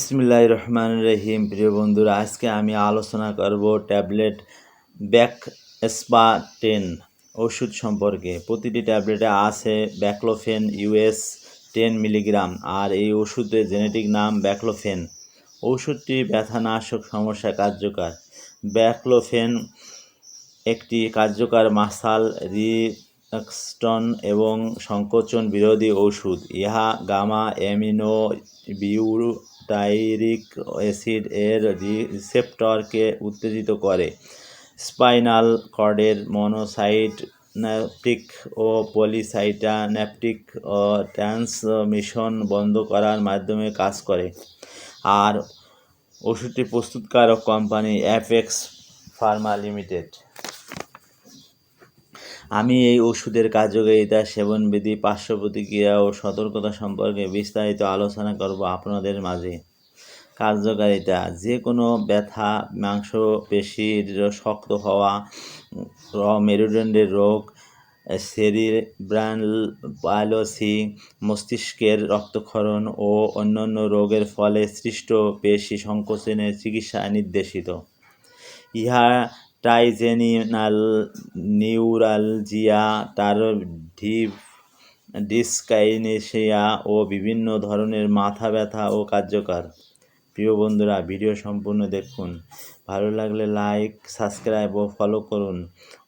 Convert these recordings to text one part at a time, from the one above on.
বিসমিল্লাহ রহমান রহিম। প্রিয় বন্ধুরা, আজকে আমি আলোচনা করব ট্যাবলেট ব্যাক স্পা টেন ওষুধ সম্পর্কে। প্রতিটি ট্যাবলেটে আছে ব্যাকলোফেন ইউএস টেন মিলিগ্রাম, আর এই ওষুধের জেনেটিক নাম ব্যাকলোফেন। ওষুধটি ব্যথানাশক সমস্যা কার্যকর। ব্যাকলোফেন একটি কার্যকর মাসাল রিডাকশন এবং সংকোচন বিরোধী ওষুধ। ইহা গামা, অ্যামিনো বিউটাইরিক অ্যাসিড এর রিসেপ্টরকে উত্তেজিত করে। স্পাইনাল কর্ডের মনোসাইটন্যাপটিক ও পলিসাইটান্যাপটিক ও ট্রান্সমিশন বন্ধ করার মাধ্যমে কাজ করে। আর ওষুধটি প্রস্তুতকারক কোম্পানি অ্যাপেক্স ফার্মা লিমিটেড। আমি এই ওষুধের কার্যকারিতা, সেবনবিধি পার্শ্ব প্রতিক্রিয়া ও সতর্কতা সম্পর্কে বিস্তারিত আলোচনা করব আপনাদের মাঝে। কার্যকারিতা যে কোনো ব্যথা মাংস মাংসপেশির শক্ত হওয়া, র মেরুদণ্ডের রোগ, সেরিব্রাল পাইলোসি, মস্তিষ্কের রক্তক্ষরণ ও অন্যান্য রোগের ফলে সৃষ্ট পেশি সংকোচনের চিকিৎসা নির্দেশিত। ইহা ট্রাইজেনিনাল নিউরালজিয়া টারডিভ ডিসকাইনেশিয়া ও বিভিন্ন ধরনের মাথা ব্যথা ও কার্যকর। প্রিয় বন্ধুরা, ভিডিও সম্পূর্ণ দেখুন। ভালো লাগলে লাইক, সাবস্ক্রাইব ও ফলো করুন।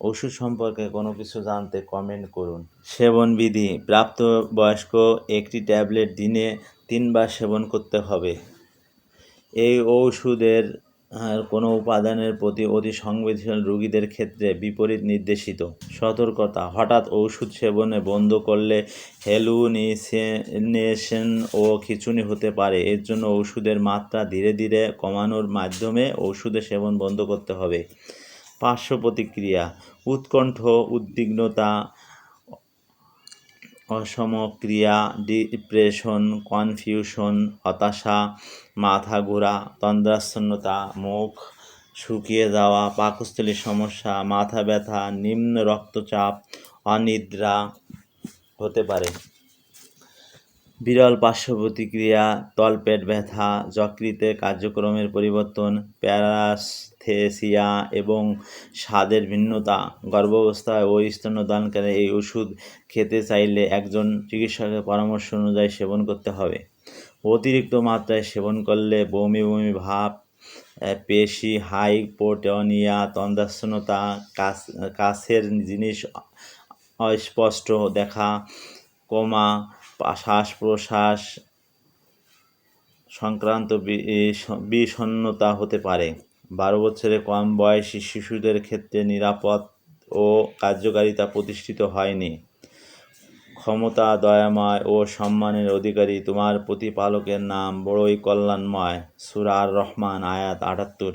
ওষুধ সম্পর্কে কোনো কিছু জানতে কমেন্ট করুন। সেবন বিধি প্রাপ্তবয়স্ক একটি ট্যাবলেট দিনে তিনবার সেবন করতে হবে। এই ঔষধের কোনো উপাদানের প্রতি অতি সংবেদনশীল রোগীদের ক্ষেত্রে বিপরীত নির্দেশিত। সতর্কতা, হঠাৎ ওষুধ সেবনে বন্ধ করলে হেলুনিসেনেশন ও খিঁচুনি হতে পারে। এর জন্য ওষুধের মাত্রা ধীরে ধীরে কমানোর মাধ্যমে ওষুধের সেবন বন্ধ করতে হবে। পার্শ্ব প্রতিক্রিয়া, উৎকণ্ঠ, উদ্বিগ্নতা অসমক্রিয়া, ডিপ্রেশন, কনফিউশন, হতাশা, মাথা ঘোরা, তন্দ্রাচ্ছন্নতা, মুখ শুকিয়ে যাওয়া, পাকস্থলীর সমস্যা, মাথা ব্যথা, নিম্ন রক্তচাপ, অনিদ্রা হতে পারে। বিরল পার্শ্ব প্রতিক্রিয়া তলপেট ব্যথা, যকৃতে কার্যক্রমের পরিবর্তন, প্যারাস্থেসিয়া এবং স্বাদের ভিন্নতা। গর্ভাবস্থায় ও স্তন্যদানকালে এই ওষুধ খেতে চাইলে একজন চিকিৎসকের পরামর্শ অনুযায়ী সেবন করতে হবে। অতিরিক্ত মাত্রায় সেবন করলে বমি বমি ভাব পেশি হাই হাইপোটনিয়া তন্দ্রাচ্ছন্নতা কাছের জিনিস অস্পষ্ট দেখা, কোমা শ্বাস প্রশ্বাস সংক্রান্ত বিষণ্নতা হতে পারে। বারো বছরের কম বয়সী শিশুদের ক্ষেত্রে নিরাপদ ও কার্যকারিতা প্রতিষ্ঠিত হয়নি। ক্ষমতা, দয়াময় ও সম্মানের অধিকারী তোমার প্রতিপালকের নাম বড়ই কল্যাণময়। সুরার রহমান আয়াত আটাত্তর।